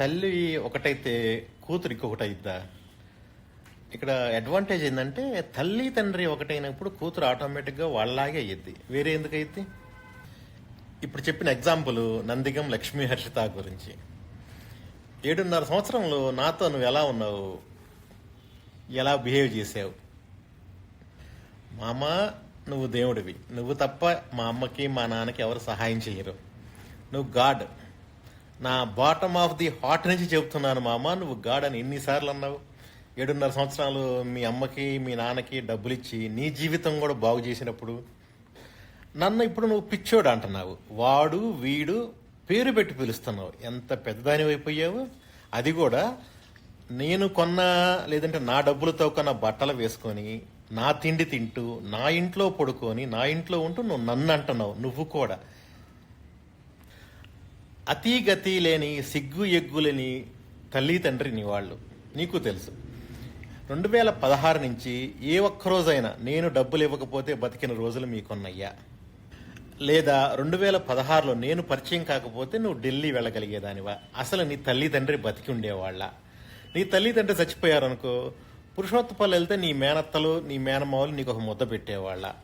తల్లి ఒకటైతే కూతురు ఇంకొకటైద్దా? ఇక్కడ అడ్వాంటేజ్ ఏంటంటే తల్లి తండ్రి ఒకటైనప్పుడు కూతురు ఆటోమేటిక్గా వాళ్ళలాగే అయ్యిద్ది. వేరే ఎందుకు అయ్యిద్ది? ఇప్పుడు చెప్పిన ఎగ్జాంపుల్ నందిగం లక్ష్మీ హర్షిత గురించి. ఏడున్నర సంవత్సరంలో నాతో నువ్వు ఎలా ఉన్నావు? ఎలా బిహేవ్ చేసావు? మా అమ్మ నువ్వు దేవుడివి. నువ్వు తప్ప మా అమ్మకి మా నాన్నకి ఎవరు సహాయం చేయరు నువ్వు గాడ్. నా బాటమ్ ఆఫ్ ది హార్ట్ నుంచి చెబుతున్నాను మా అమ్మ నువ్వు గాడ్ అని ఎన్నిసార్లు అన్నావు ఏడున్నర సంవత్సరాలు మీ అమ్మకి మీ నాన్నకి డబ్బులు ఇచ్చి నీ జీవితం కూడా బాగు చేసినప్పుడు నన్ను ఇప్పుడు నువ్వు పిచ్చోడు అంటున్నావు. వాడు వీడు పేరు పెట్టి పిలుస్తున్నావు. ఎంత పెద్దదాని అయిపోయావు? అది కూడా నేను కొన్న లేదంటే నా డబ్బులతో కొన్న బట్టలు వేసుకొని నా తిండి తింటూ నా ఇంట్లో పడుకొని నా ఇంట్లో ఉంటూ నువ్వు నన్ను అంటున్నావు. నువ్వు కూడా. అతీగతి లేని సిగ్గు ఎగ్గు లేని తల్లి తండ్రి నీ వాళ్ళు. నీకు తెలుసు. రెండు వేల పదహారు నుంచి ఏ ఒక్క రోజైనా నేను డబ్బులు ఇవ్వకపోతే బతికిన రోజులు మీకున్నయ్యా. లేదా రెండు వేల పదహారులో నేను పరిచయం కాకపోతే నువ్వు ఢిల్లీ వెళ్ళగలిగేదానివా? అసలు నీ తల్లిదండ్రి బతికి ఉండేవాళ్ళ? నీ తల్లిదండ్రి చచ్చిపోయారనుకో పురుషోత్తపల్లి వెళ్తే నీ మేనత్తలు నీ మేనమావులు నీకు ఒక ముద్ద పెట్టేవాళ్ళ?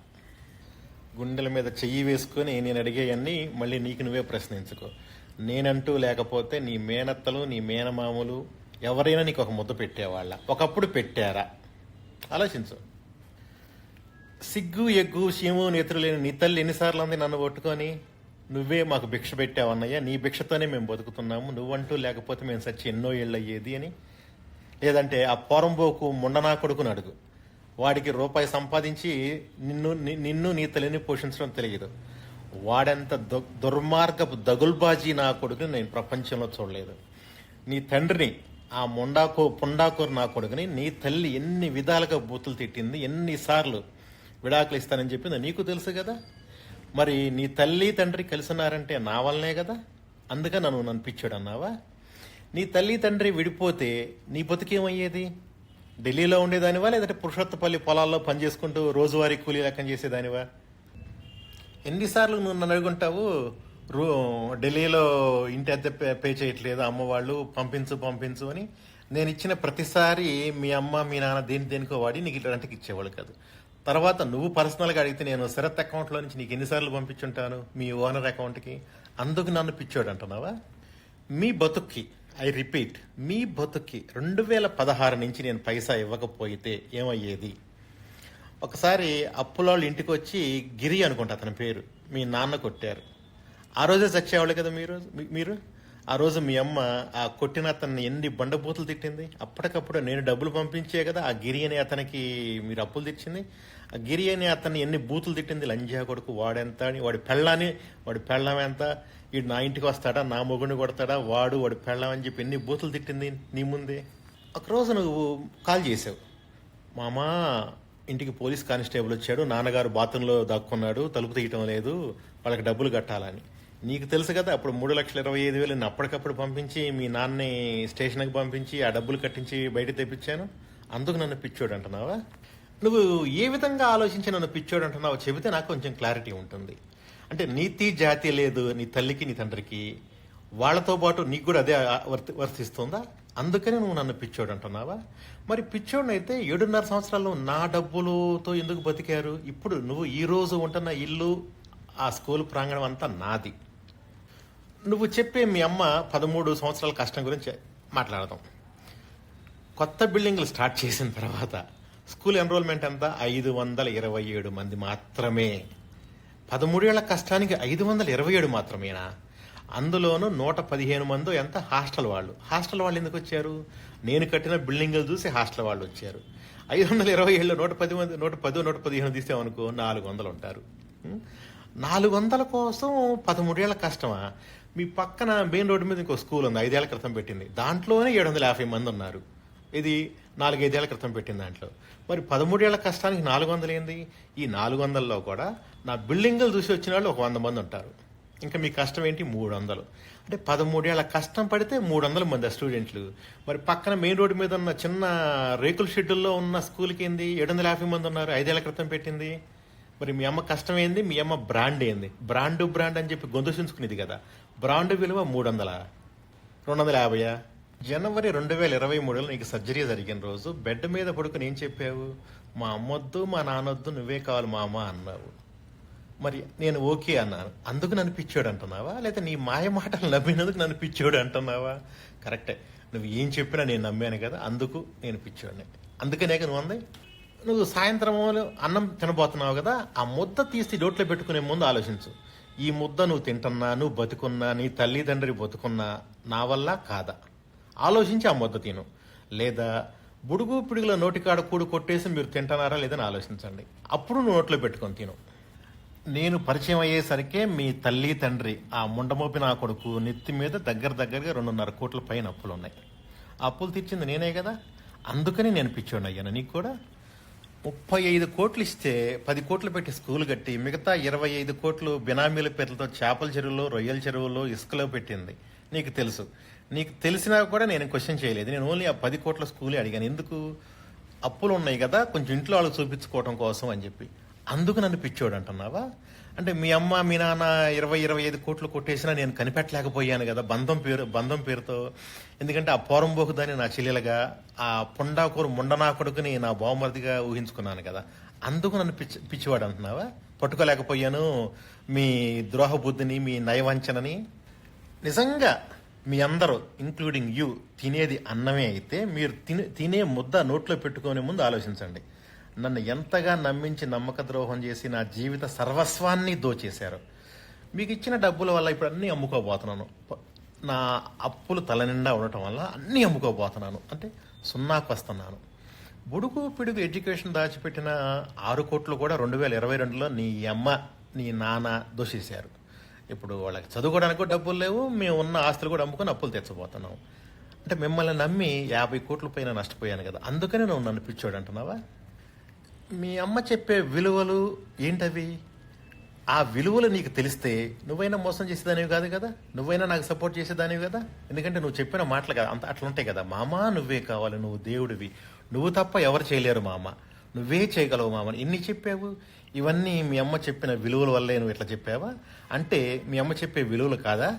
గుండెల మీద చెయ్యి వేసుకొని నేను అడిగేయన్నీ మళ్ళీ నీకు నువ్వే ప్రశ్నించుకో. నేనంటూ లేకపోతే నీ మేనత్తలు నీ మేనమామలు ఎవరైనా నీకు ఒక ముద్ద పెట్టేవాళ్ళ. ఒకప్పుడు పెట్టారా? ఆలోచించు. సిగ్గు ఎగ్గు శీము నేత్రులు లేని నీ తల్లి ఎన్నిసార్లు అంది నన్ను పట్టుకొని? నువ్వే మాకు భిక్ష పెట్టావన్నయ్యా నీ భిక్షతోనే మేము బతుకుతున్నాము. నువ్వంటూ లేకపోతే మేము సచ్చి ఎన్నో ఏళ్ళు అయ్యేది అని. లేదంటే ఆ పొరంబోకు ముండనా కొడుకుని అడుగు. వాడికి రూపాయి సంపాదించి నిన్ను నిన్ను నీ తల్లిని పోషించడం తెలియదు. వాడంత దుర్మార్గపు దగుల్బాజీ నా కొడుకుని నేను ప్రపంచంలో చూడలేదు. నీ తండ్రిని ఆ మొండాకో పుండాకూరు నా కొడుకుని నీ తల్లి ఎన్ని విధాలుగా బూతులు తిట్టింది ఎన్నిసార్లు విడాకులు ఇస్తానని చెప్పింది నీకు తెలుసు కదా. మరి నీ తల్లి తండ్రి కలిసినారంటే నా వల్లనే కదా. అందుకని నన్ను నన్ను పిచ్చాడు అన్నావా నీ తల్లి తండ్రి విడిపోతే నీ బతుకేమయ్యేది? ఢిల్లీలో ఉండేదానివా లేదంటే పురుషోత్తపల్లి పొలాల్లో పనిచేసుకుంటూ రోజువారీ కూలీ లెక్కన చేసేదానివా? ఎన్నిసార్లు నువ్వు నన్ను అడుగుంటావు రూ ఢిల్లీలో ఇంటి అద్దె పే పే చేయట్లేదు అమ్మ వాళ్ళు పంపించు పంపించు అని. నేను ఇచ్చిన ప్రతిసారి మీ అమ్మ మీ నాన్న దేని దేనికో వాడి నీకు ఇట్లాంటికి ఇచ్చేవాళ్ళు కాదు. తర్వాత నువ్వు పర్సనల్గా అడిగితే నేను శరత్ అకౌంట్లో నుంచి నీకు ఎన్నిసార్లు పంపించుంటాను మీ ఓనర్ అకౌంట్కి? అందుకు నన్ను పిచ్చోడు అంటున్నావా? మీ బతుక్కి ఐ రిపీట్ మీ బతుక్కి రెండు వేల పదహారు నుంచి నేను పైసా ఇవ్వకపోతే ఏమయ్యేది? ఒకసారి అప్పులోళ్ళు ఇంటికి వచ్చి గిరి అనుకుంటా అతని పేరు. మీ నాన్న కొట్టారు. ఆ రోజే చచ్చేవాళ్ళు కదా మీరు? మీరు? ఆ రోజు మీ అమ్మ ఆ కొట్టిన అతన్ని ఎన్ని బండబూతులు తిట్టింది? అప్పటికప్పుడు నేను డబ్బులు పంపించే కదా ఆ గిరి అనే అతనికి మీరు అప్పులు తెచ్చింది. ఆ గిరి అనే అతన్ని ఎన్ని బూతులు తిట్టింది? లంజా కొడుకు వాడెంత అని వాడి పెళ్ళాని వాడి పెళ్ళం ఎంత? వీడు నా ఇంటికి వస్తాడా? నా మొగుడిని కొడతాడా? వాడు వాడి పెళ్ళం అని చెప్పి ఎన్ని బూతులు తిట్టింది నీ ముందే? ఒకరోజు నువ్వు కాల్ చేసావు. మామా ఇంటికి పోలీస్ కానిస్టేబుల్ వచ్చాడు నాన్నగారు బాత్రూంలో దాక్కున్నాడు తలుపు తీయటం లేదు వాళ్ళకి డబ్బులు కట్టాలని. నీకు తెలుసు కదా అప్పుడు మూడు లక్షల ఇరవై ఐదు వేలు అప్పటికప్పుడు పంపించి మీ నాన్నని స్టేషన్కి పంపించి ఆ డబ్బులు కట్టించి బయట తెప్పించాను. అందుకు నన్ను పిచ్చోడు అంటున్నావా? నువ్వు ఏ విధంగా ఆలోచించి నన్ను పిచ్చోడు అంటున్నావో చెబితే నాకు కొంచెం క్లారిటీ ఉంటుంది. అంటే నీతి జాతి లేదు నీ తల్లికి నీ తండ్రికి. వాళ్ళతో పాటు నీకు కూడా అదే వర్తి వర్తిస్తుందా? అందుకని నువ్వు నన్ను పిచ్చోడు అంటున్నావా మరి పిచ్చోడినైతే ఏడున్నర సంవత్సరాలు నా డబ్బులతో ఎందుకు బతికారు? ఇప్పుడు నువ్వు ఈరోజు ఉంటున్న ఇల్లు ఆ స్కూల్ ప్రాంగణం అంతా నాది. నువ్వు చెప్పే మీ అమ్మ పదమూడు సంవత్సరాల కష్టం గురించి మాట్లాడదాం. కొత్త బిల్డింగ్లు స్టార్ట్ చేసిన తర్వాత స్కూల్ ఎన్రోల్మెంట్ ఎంత? ఐదు వందల ఇరవై ఏడు మంది మాత్రమే. పదమూడేళ్ళ కష్టానికి ఐదు వందల ఇరవై ఏడు మాత్రమేనా? అందులోనూ నూట పదిహేను మంది ఎంత? హాస్టల్ వాళ్ళు. హాస్టల్ వాళ్ళు ఎందుకు వచ్చారు? నేను కట్టిన బిల్డింగ్లు చూసి హాస్టల్ వాళ్ళు వచ్చారు. ఐదు వందల ఇరవై ఏళ్ళు నూట పది మంది నూట పది నూట పదిహేను తీసామనుకో నాలుగు వందలు ఉంటారు. నాలుగు వందల కోసం పదమూడేళ్ళ కష్టమా? మీ పక్కన మెయిన్ రోడ్డు మీద ఇంకో స్కూల్ ఉంది ఐదేళ్ళ క్రితం పెట్టింది. దాంట్లోనే ఏడు వందల యాభై మంది ఉన్నారు. ఇది నాలుగైదేళ్ళ క్రితం పెట్టిన దాంట్లో. మరి పదమూడేళ్ళ కష్టానికి నాలుగు వందలు ఏంది ఈ నాలుగు వందల్లో కూడా నా బిల్డింగ్లు చూసి వచ్చిన వాళ్ళు ఒక వంద మంది ఉంటారు. ఇంకా మీ కష్టం ఏంటి? మూడు వందలు. అంటే పదమూడేళ్ళ కష్టం పడితే మూడు వందల మంది ఆ స్టూడెంట్లు. మరి పక్కన మెయిన్ రోడ్డు మీద ఉన్న చిన్న రేకుల షెడ్యూల్లో ఉన్న స్కూల్కి ఏంది? ఏడు వందల యాభై మంది ఉన్నారు. ఐదేళ్ళ క్రితం పెట్టింది. మరి మీ అమ్మ కష్టం ఏంది? మీ అమ్మ బ్రాండ్ ఏంది? బ్రాండ్ బ్రాండ్ అని చెప్పి గొంతుసించుకునేది కదా. బ్రాండ్ విలువ మూడు వందల? రెండు వందల యాభైయా? జనవరి రెండు వేల ఇరవై మూడులో నీకు సర్జరీ జరిగిన రోజు బెడ్ మీద పడుకుని ఏం చెప్పావు? మా అమ్మొద్దు మా నాన్నొద్దు నువ్వే కావాలి మా అమ్మ అన్నావు. మరి నేను ఓకే అన్నాను. అందుకు నన్ను పిచ్చోడు అంటున్నావా? లేదా నీ మాయ మాటలు నమ్మినందుకు నన్ను పిచ్చోడు అంటున్నావా? కరెక్టే. నువ్వు ఏం చెప్పినా నేను నమ్మాను కదా అందుకు నేను పిచ్చోడిని. అందుకనే నువ్వు అంది. నువ్వు సాయంత్రం అన్నం తినబోతున్నావు కదా ఆ ముద్ద తీసి నోట్లో పెట్టుకునే ముందు ఆలోచించు. ఈ ముద్ద నువ్వు తింటున్నా నువ్వు బతుకున్నా నీ తల్లిదండ్రి బతుకున్నా నా వల్ల కాదా? ఆలోచించి ఆ ముద్ద తిను. లేదా బుడుగు పిడుగుల నోటికాడ కూడు కొట్టేసి మీరు తింటున్నారా లేదని ఆలోచించండి. అప్పుడు నువ్వు నోట్లో పెట్టుకొని తిను. నేను పరిచయం అయ్యేసరికే మీ తల్లి తండ్రి ఆ ముండమోపి నా కొడుకు నెత్తి మీద దగ్గర దగ్గరగా రెండున్నర కోట్ల పైన అప్పులు ఉన్నాయి అప్పులు తీర్చింది నేనే కదా? అందుకని నేను పిచ్చోడిని అయ్యాను. నీకు కూడా? ముప్పై ఐదు కోట్లు ఇస్తే పది కోట్లు పెట్టి స్కూల్ కట్టి మిగతా ఇరవై ఐదు కోట్లు బినామీల పేర్లతో చేపల చెరువులో రొయ్యల చెరువులో ఇసుకలో పెట్టింది. నీకు తెలుసు. నీకు తెలిసినా కూడా నేను క్వశ్చన్ చేయలేదు. నేను ఓన్లీ ఆ పది కోట్ల స్కూలే అడిగాను. ఎందుకు? అప్పులు ఉన్నాయి కదా కొంచెం ఇంట్లో వాళ్ళకి చూపించుకోవడం కోసం అని చెప్పి. అందుకు నన్ను పిచ్చోడు అంటున్నావా? అంటే మీ అమ్మ మీ నాన్న ఇరవై ఇరవై ఐదు కోట్లు కొట్టేసినా నేను కనిపెట్టలేకపోయాను కదా బంధం పేరు బంధం పేరుతో. ఎందుకంటే ఆ పోరంబోకు దాన్ని నా చెల్లెలుగా ఆ పొండాకూరు ముండనా కొడుకుని నా బావమరిదిగా ఊహించుకున్నాను కదా. అందుకు నన్ను పిచ్చి పిచ్చివాడు అంటున్నావా? పట్టుకోలేకపోయాను. మీ ద్రోహ బుద్ధిని మీ నయవంచనని. నిజంగా మీ అందరూ ఇంక్లూడింగ్ యూ తినేది అన్నమే అయితే మీరు తినే తినే ముద్ద నోట్లో పెట్టుకునే ముందు ఆలోచించండి. నన్ను ఎంతగా నమ్మించి నమ్మక ద్రోహం చేసి నా జీవిత సర్వస్వాన్ని దోచేశారు. మీకు ఇచ్చిన డబ్బుల వల్ల ఇప్పుడు అన్నీ అమ్ముకోబోతున్నాను. నా అప్పులు తలనిండా ఉండటం వల్ల అన్నీ అమ్ముకోబోతున్నాను. అంటే సున్నాకు వస్తున్నాను. బుడుగు పిడుగు ఎడ్యుకేషన్ దాచిపెట్టిన ఆరు కోట్లు కూడా రెండు వేల ఇరవై రెండులో నీ అమ్మ నీ నాన్న దోషేశారు ఇప్పుడు వాళ్ళకి చదువుకోవడానికి కూడా డబ్బులు లేవు. మేము ఉన్న ఆస్తులు కూడా అమ్ముకొని అప్పులు తెచ్చబోతున్నాం అంటే మిమ్మల్ని నమ్మి యాభై కోట్ల పైన నష్టపోయాను కదా. అందుకనే నువ్వు నన్ను పిచ్చోడు అంటున్నావా మీ అమ్మ చెప్పే విలువలు ఏంటవి? ఆ విలువలు నీకు తెలిస్తే నువ్వైనా మోసం చేసేదానివి కాదు కదా? నువ్వైనా నాకు సపోర్ట్ చేసేదానివి కదా? ఎందుకంటే నువ్వు చెప్పిన మాటలు కదా అంత అట్లా ఉంటాయి కదా. మామ నువ్వే కావాలి నువ్వు దేవుడివి. నువ్వు తప్ప ఎవరు చేయలేరు మామ. నువ్వే చేయగలవు మామ. ఎన్ని చెప్పావు. ఇవన్నీ మీ అమ్మ చెప్పిన విలువల వల్లే నువ్వు ఇట్లా చెప్పావా? అంటే మీ అమ్మ చెప్పే విలువలు కాదా?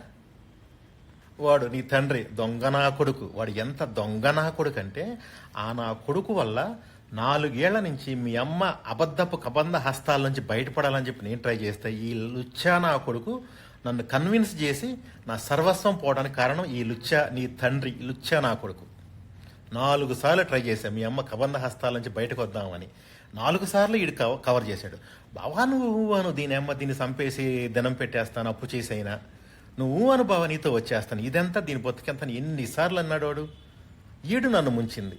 వాడు నీ తండ్రి దొంగ నా కొడుకు. వాడు ఎంత దొంగ నా కొడుకు అంటే ఆ నా కొడుకు వల్ల నాలుగేళ్ళ నుంచి మీ అమ్మ అబద్ధపు కబంధ హస్తాల నుంచి బయటపడాలని చెప్పి నేను ట్రై చేస్తే. ఈ లుచ్చా నా కొడుకు నన్ను కన్విన్స్ చేసి నా సర్వస్వం పోవడానికి కారణం ఈ లుచ్చా నీ తండ్రి లుచ్చా నా కొడుకు. నాలుగు సార్లు ట్రై చేశాను మీ అమ్మ కబంధ హస్తాల నుంచి బయటకు వద్దామని. నాలుగు సార్లు ఈడు కవ- కవర్ చేశాడు. బావా నువ్వు అను దీని అమ్మ దీన్ని చంపేసి దినం పెట్టేస్తాను అప్పు చేసైనా. నువ్వు అను బావ నీతో వచ్చేస్తాను. ఇదంతా దీని బతుకెంత ఎన్నిసార్లు అన్నాడు వాడు? ఈడు నన్ను ముంచింది.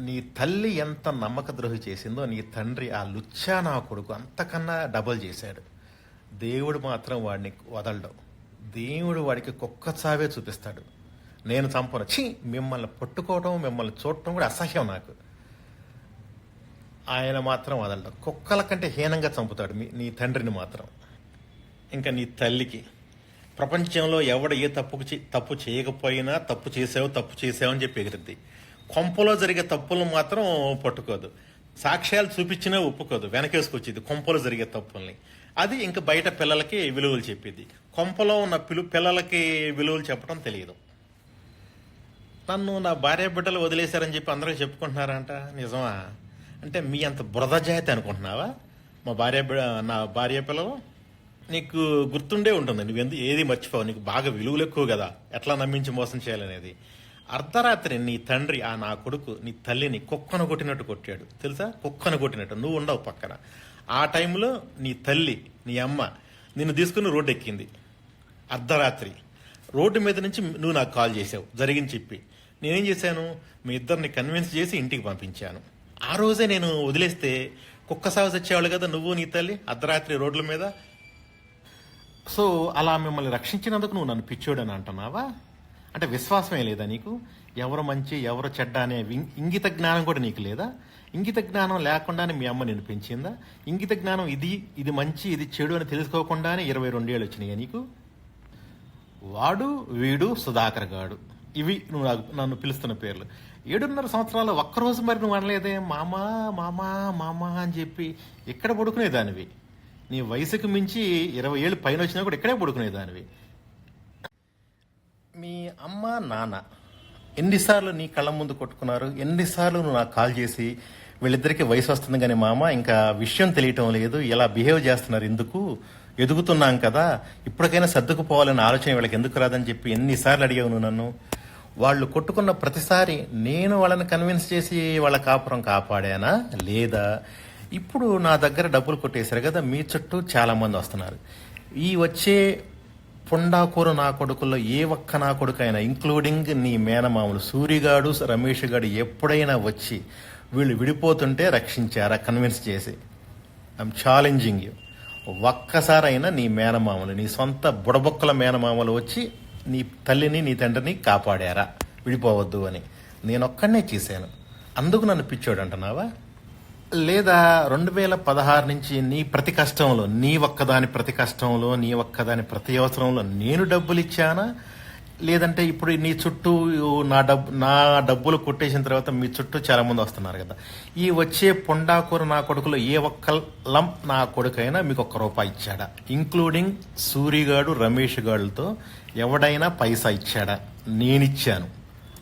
నీ తల్లి ఎంత నమ్మక ద్రోహి చేసిందో నీ తండ్రి ఆ లుచ్చా నా కొడుకు అంతకన్నా డబల్ చేశాడు. దేవుడు మాత్రం వాడిని వదలడం. దేవుడు వాడికి కుక్క చావే చూపిస్తాడు. నేను చంపను. ఛీ! మిమ్మల్ని పట్టుకోవడం మిమ్మల్ని చూడటం కూడా అసహ్యం నాకు. ఆయన మాత్రం వదలడం. కుక్కల కంటే హీనంగా చంపుతాడు మీ నీ తండ్రిని మాత్రం. ఇంకా నీ తల్లికి. ప్రపంచంలో ఎవడు ఏ తప్పుకు తప్పు చేయకపోయినా తప్పు చేసావు తప్పు చేసావు అని చెప్పి ఎగిరిద్ది. కొంపలో జరిగే తప్పులను మాత్రం పట్టుకోదు. సాక్ష్యాలు చూపించినా ఒప్పుకోదు. వెనకేసుకొచ్చేది కొంపలో జరిగే తప్పుల్ని. అది ఇంకా బయట పిల్లలకి విలువలు చెప్పేది. కొంపలో ఉన్న పిలు పిల్లలకి విలువలు చెప్పడం తెలియదు. నన్ను నా భార్య బిడ్డలు వదిలేశారని చెప్పి అందరూ చెప్పుకుంటున్నారంట. నిజమా? అంటే మీ అంత బురద జాతి అనుకుంటున్నావా? మా భార్య బి- నా భార్య పిల్లలు? నీకు గుర్తుండే ఉంటుంది. నువ్వు ఎందు ఏది మర్చిపోవు. నీకు బాగా విలువలు ఎక్కువ కదా. ఎట్లా నమ్మించి మోసం చేయాలనేది? అర్ధరాత్రి నీ తండ్రి ఆ నా కొడుకు నీ తల్లిని కుక్కను కొట్టినట్టు కొట్టాడు. తెలుసా? కుక్కను కొట్టినట్టు. నువ్వు ఉండవు పక్కన. ఆ టైంలో నీ తల్లి నీ అమ్మ నిన్ను తీసుకుని రోడ్డు ఎక్కింది అర్ధరాత్రి. రోడ్డు మీద నుంచి నువ్వు నాకు కాల్ చేసావు జరిగింది చెప్పి. నేనేం చేశాను? మీ ఇద్దరిని కన్విన్స్ చేసి ఇంటికి పంపించాను. ఆ రోజే నేను వదిలేస్తే కుక్క సాగు వచ్చేవాళ్ళు కదా నువ్వు నీ తల్లి అర్ధరాత్రి రోడ్ల మీద. సో అలా మిమ్మల్ని రక్షించినందుకు నువ్వు నన్ను పిచ్చోడని అంటున్నావా? అంటే విశ్వాసమే లేదా నీకు? ఎవరు మంచి ఎవరు చెడ్డ అనే ఇంగిత జ్ఞానం కూడా నీకు లేదా? ఇంగిత జ్ఞానం లేకుండానే మీ అమ్మ నేను పెంచిందా? ఇంగిత జ్ఞానం ఇది ఇది మంచి ఇది చెడు అని తెలుసుకోకుండానే ఇరవై రెండేళ్ళు వచ్చినాయి నీకు? వాడు వీడు సుధాకర్ గాడు. ఇవి నువ్వు నాకు నన్ను పిలుస్తున్న పేర్లు. ఏడున్నర సంవత్సరాలు ఒక్కరోజు మరి నువ్వు అనలేదే? మామా మామా మామా అని చెప్పి ఎక్కడ పడుకునేదానివి? నీ వయసుకు మించి ఇరవై ఏళ్ళు పైన వచ్చినా కూడా ఇక్కడే పడుకునేదానివి. మీ అమ్మ నాన్న ఎన్నిసార్లు నీ కళ్ళ ముందు కొట్టుకున్నారు? ఎన్నిసార్లు నువ్వు నాకు కాల్ చేసి వీళ్ళిద్దరికి వయసు వస్తుంది కానీ మామ ఇంకా విషయం తెలియటం లేదు. ఎలా బిహేవ్ చేస్తున్నారు ఎందుకు? ఎదుగుతున్నాం కదా. ఇప్పటికైనా సర్దుకుపోవాలనే ఆలోచన వీళ్ళకి ఎందుకు రాదని చెప్పి ఎన్నిసార్లు అడిగావు నువ్వు నన్ను? వాళ్ళు కొట్టుకున్న ప్రతిసారి నేను వాళ్ళని కన్విన్స్ చేసి వాళ్ళ కాపురం కాపాడానా? లేదా? ఇప్పుడు నా దగ్గర డబ్బులు కొట్టేశారు కదా మీ చుట్టూ చాలామంది వస్తున్నారు. ఈ వచ్చే పుండాకూర నా కొడుకుల్లో ఏ ఒక్క నా కొడుకైనా ఇంక్లూడింగ్ నీ మేనమామలు సూరిగాడు రమేష్ గాడు ఎప్పుడైనా వచ్చి వీళ్ళు విడిపోతుంటే రక్షించారా? కన్విన్స్ చేసి. ఐఎమ్ ఛాలెంజింగ్ యూ ఒక్కసారైనా నీ మేనమామలు నీ సొంత బుడబొక్కల మేనమామలు వచ్చి నీ తల్లిని నీ తండ్రిని కాపాడారా? విడిపోవద్దు అని. నేనొక్కడనే చేశాను. అందుకు నన్ను పిచ్చోడు అంటున్నావా లేదా రెండు వేల పదహారు నుంచి నీ ప్రతి కష్టంలో నీ ఒక్కదాని ప్రతి కష్టంలో నీ ఒక్కదాని ప్రతి అవసరంలో నేను డబ్బులు ఇచ్చానా? లేదంటే ఇప్పుడు నీ చుట్టూ నా డబ్బు నా డబ్బులు కొట్టేసిన తర్వాత మీ చుట్టూ చాలా మంది వస్తున్నారు కదా. ఈ వచ్చే పొండాకూర నా కొడుకులో ఏ ఒక్క లంప్ నా కొడుకైనా మీకు ఒక్క రూపాయి ఇచ్చాడా? ఇంక్లూడింగ్ సూరిగాడు రమేష్ గాడులతో ఎవడైనా పైసా ఇచ్చాడా? నేనిచ్చాను.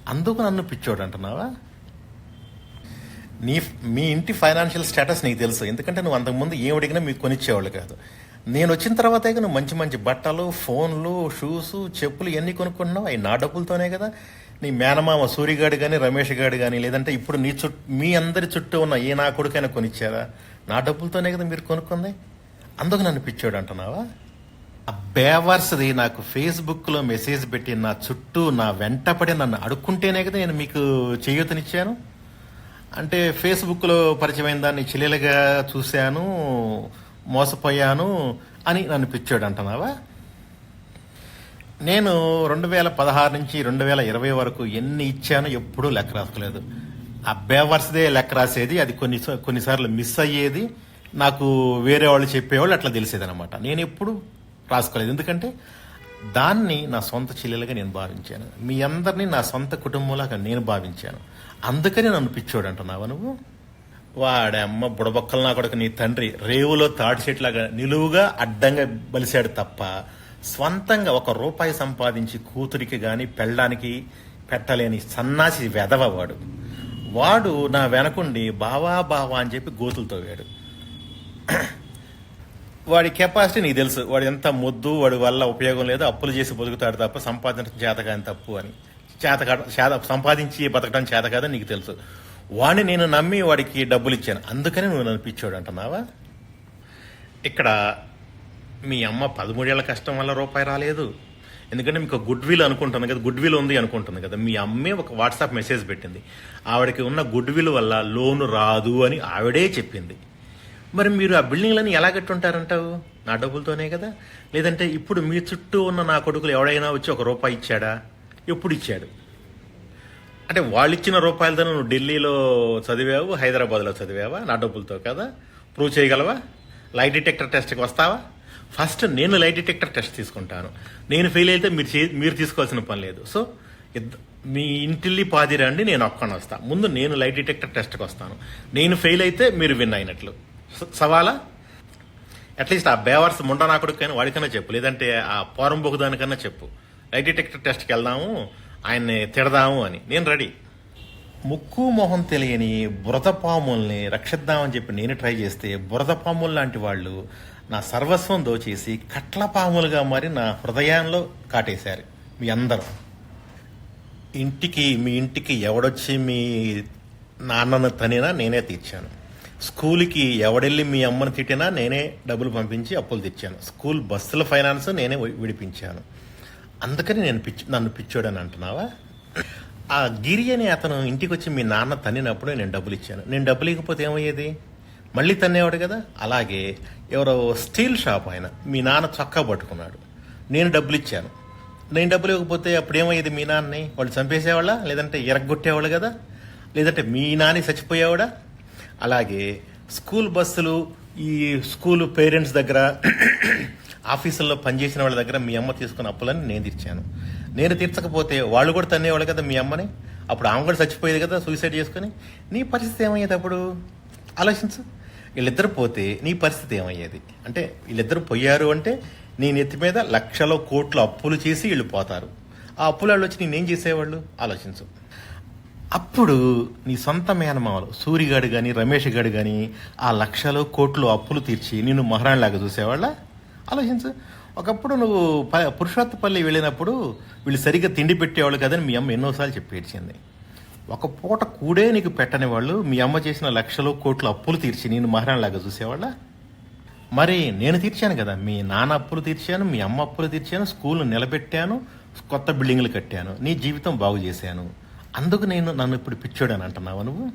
అందుకు నన్ను పిచ్చోడు అంటున్నావా? నీ మీ ఇంటి ఫైనాన్షియల్ స్టేటస్ నీకు తెలుసు. ఎందుకంటే నువ్వు అంతకుముందు ఏం అడిగినా మీకు కొనిచ్చేవాళ్ళు కాదు. నేను వచ్చిన తర్వాతే నువ్వు మంచి మంచి బట్టలు ఫోన్లు షూస్ చెప్పులు ఇవన్నీ కొనుక్కుంటున్నావు అవి నా డబ్బులతోనే కదా. నీ మేనమామ సూరిగాడు కానీ రమేష్ గాడు కానీ లేదంటే ఇప్పుడు నీ చుట్టూ మీ అందరి చుట్టూ ఉన్న ఏ నా కొడుకైనా కొనిచ్చారా? నా డబ్బులతోనే కదా మీరు కొనుక్కుంది. అందుకు నన్ను పిచ్చాడు అంటున్నావా? ఆ బేవర్స్ది నాకు ఫేస్బుక్లో మెసేజ్ పెట్టి నా చుట్టూ నా వెంటపడి నన్ను అడుక్కుంటేనే కదా నేను మీకు చేయూతనిచ్చాను. అంటే ఫేస్బుక్లో పరిచయమైన దాన్ని చెల్లెలుగా చూశాను మోసపోయాను అని నన్ను పిచ్చాడు అంటున్నావా నేను రెండు వేల పదహారు నుంచి రెండు వేల ఇరవై వరకు ఎన్ని ఇచ్చానో ఎప్పుడూ లెక్క రాసుకోలేదు. ఆ బేవర్స్దే లెక్క రాసేది అది కొన్ని కొన్నిసార్లు మిస్ అయ్యేది నాకు వేరే వాళ్ళు చెప్పేవాళ్ళు అట్లా తెలిసేది అనమాట నేను ఎప్పుడు రాసుకోలేదు. ఎందుకంటే దాన్ని నా సొంత చెల్లెలుగా నేను భావించాను. మీ అందరినీ నా సొంత కుటుంబంలాగా నేను భావించాను. అందుకని నన్ను పిచ్చోడు అంటున్నావా నువ్వు? వాడే అమ్మ బుడబొక్కలు నా కొడుకు నీ తండ్రి రేవులో తాటి చెట్లాగా నిలువుగా అడ్డంగా బలిశాడు తప్ప స్వంతంగా ఒక రూపాయి సంపాదించి కూతురికి కానీ పెళ్ళడానికి పెట్టలేని సన్నాసి వెధవ వాడు. వాడు నా వెనకుండి బావా బావా అని చెప్పి గోతులతో వేడు వాడి కెపాసిటీ నీకు తెలుసు. వాడు ఎంత మొద్దు వాడి వల్ల ఉపయోగం లేదు. అప్పులు చేసి బతుకుతాడు తప్ప సంపాదించడం చేత కాని తప్పు అని. చేత చేత సంపాదించి బతకడం చేత కాదని నీకు తెలుసు. వాడిని నేను నమ్మి వాడికి డబ్బులు ఇచ్చాను. అందుకని నువ్వు అనిపించాడు అంటున్నావా? ఇక్కడ మీ అమ్మ పదమూడేళ్ళ కష్టం వల్ల రూపాయి రాలేదు. ఎందుకంటే మీకు గుడ్ విల్ అనుకుంటాను కదా గుడ్ విల్ ఉంది అనుకుంటుంది కదా. మీ అమ్మే ఒక వాట్సాప్ మెసేజ్ పెట్టింది. ఆవిడకి ఉన్న గుడ్ విల్ వల్ల లోన్ రాదు అని ఆవిడే చెప్పింది. మరి మీరు ఆ బిల్డింగ్లని ఎలా కట్టుంటారంటావు? నా డబ్బులతోనే కదా. లేదంటే ఇప్పుడు మీ చుట్టూ ఉన్న నా కొడుకులు ఎవడైనా వచ్చి ఒక రూపాయి ఇచ్చాడా? ఎప్పుడు ఇచ్చాడు? అంటే వాళ్ళు ఇచ్చిన రూపాయలతో నువ్వు ఢిల్లీలో చదివావు హైదరాబాద్లో చదివావా? నా డబ్బులతో కదా. ప్రూవ్ చేయగలవా? లైట్ డిటెక్టర్ టెస్ట్కి వస్తావా? ఫస్ట్ నేను లైట్ డిటెక్టర్ టెస్ట్ తీసుకుంటాను. నేను ఫెయిల్ అయితే మీరు చే- మీరు తీసుకోవాల్సిన పని లేదు. సో మీ ఇంటిల్లి పాది రండి నేను ఒక్కని వస్తాను ముందు నేను లైట్ డిటెక్టర్ టెస్ట్కి వస్తాను. నేను ఫెయిల్ అయితే మీరు విన్ అయినట్లు. సవాలా? అట్లీస్ట్ ఆ బేవర్స్ ముండనాకుడికైనా వాడికైనా చెప్పు. లేదంటే ఆ పోరం దానికన్నా చెప్పు. లైట్ డిటెక్టర్ టెస్ట్కి వెళ్దాము ఆయన్ని తిడదాము అని. నేను రెడీ. ముక్కు మొహం తెలియని బురద పాముల్ని రక్షిద్దామని చెప్పి నేను ట్రై చేస్తే బురద పాములు లాంటి వాళ్ళు నా సర్వస్వం దోచేసి కట్ల పాములుగా మారి నా హృదయంలో కాటేశారు. మీ అందరూ. ఇంటికి మీ ఇంటికి ఎవడొచ్చి మీ నాన్నను తనినా నేనే తీర్చాను. స్కూల్కి ఎవడెళ్ళి మీ అమ్మను తిట్టినా నేనే డబ్బులు పంపించి అప్పులు తెచ్చాను. స్కూల్ బస్సుల ఫైనాన్స్ నేనే విడిపించాను. అందుకని నేను పిచ్చి నన్ను పిచ్చోడని అంటున్నావా? ఆ గిరి అనే అతను ఇంటికి వచ్చి మీ నాన్న తన్నినప్పుడు నేను డబ్బులు ఇచ్చాను. నేను డబ్బులు ఇవ్వకపోతే ఏమయ్యేది? మళ్ళీ తన్నేవాడు కదా? అలాగే ఎవరో స్టీల్ షాప్ ఆయన మీ నాన్న చొక్కా పట్టుకున్నాడు. నేను డబ్బులు ఇచ్చాను. నేను డబ్బులు ఇవ్వకపోతే అప్పుడు ఏమయ్యేది మీ నాన్నని వాళ్ళు చంపేసేవాళ్ళ? లేదంటే ఎరగొట్టేవాళ్ళు కదా? లేదంటే మీ నాని చచ్చిపోయేవాడా? అలాగే స్కూల్ బస్సులు ఈ స్కూల్ పేరెంట్స్ దగ్గర ఆఫీసుల్లో పనిచేసిన వాళ్ళ దగ్గర మీ అమ్మ తీసుకున్న అప్పులని నేను తీర్చాను. నేను తీర్చకపోతే వాళ్ళు కూడా తన్నేవాళ్ళు కదా మీ అమ్మని? అప్పుడు ఆమె కూడా చచ్చిపోయేది కదా సూసైడ్ చేసుకుని? నీ పరిస్థితి ఏమయ్యేది అప్పుడు? ఆలోచించు. వీళ్ళిద్దరు పోతే నీ పరిస్థితి ఏమయ్యేది? అంటే వీళ్ళిద్దరు పోయారు అంటే నీ నెత్తి మీద లక్షల కోట్ల అప్పులు చేసి వీళ్ళు పోతారు. ఆ అప్పులాళ్ళు వచ్చి నేనేం చేసేవాళ్ళు? ఆలోచించు. అప్పుడు నీ సొంత మేనమామలు సూరిగాడు కానీ రమేష్ గాడు కానీ ఆ లక్షలు కోట్లు అప్పులు తీర్చి నిన్ను మహారాణిలాగా చూసేవాళ్ళ? ఆలోచించు. ఒకప్పుడు నువ్వు ప పురుషోత్తపల్లి వెళ్ళినప్పుడు వీళ్ళు సరిగ్గా తిండి పెట్టేవాళ్ళు కదని మీ అమ్మ ఎన్నోసార్లు చెప్పేర్చింది ఒక పూట కూడే నీకు పెట్టని వాళ్ళు మీ అమ్మ చేసిన లక్షలు కోట్లు అప్పులు తీర్చి నేను మహారాణిలాగా చూసేవాళ్ళ? మరి నేను తీర్చాను కదా. మీ నాన్న అప్పులు తీర్చాను మీ అమ్మ అప్పులు తీర్చాను స్కూల్ నిలబెట్టాను కొత్త బిల్డింగ్లు కట్టాను నీ జీవితం బాగు చేశాను అందుకు నేను నన్ను ఇప్పుడు పిచ్చోడని అంటున్నావు నువ్వు?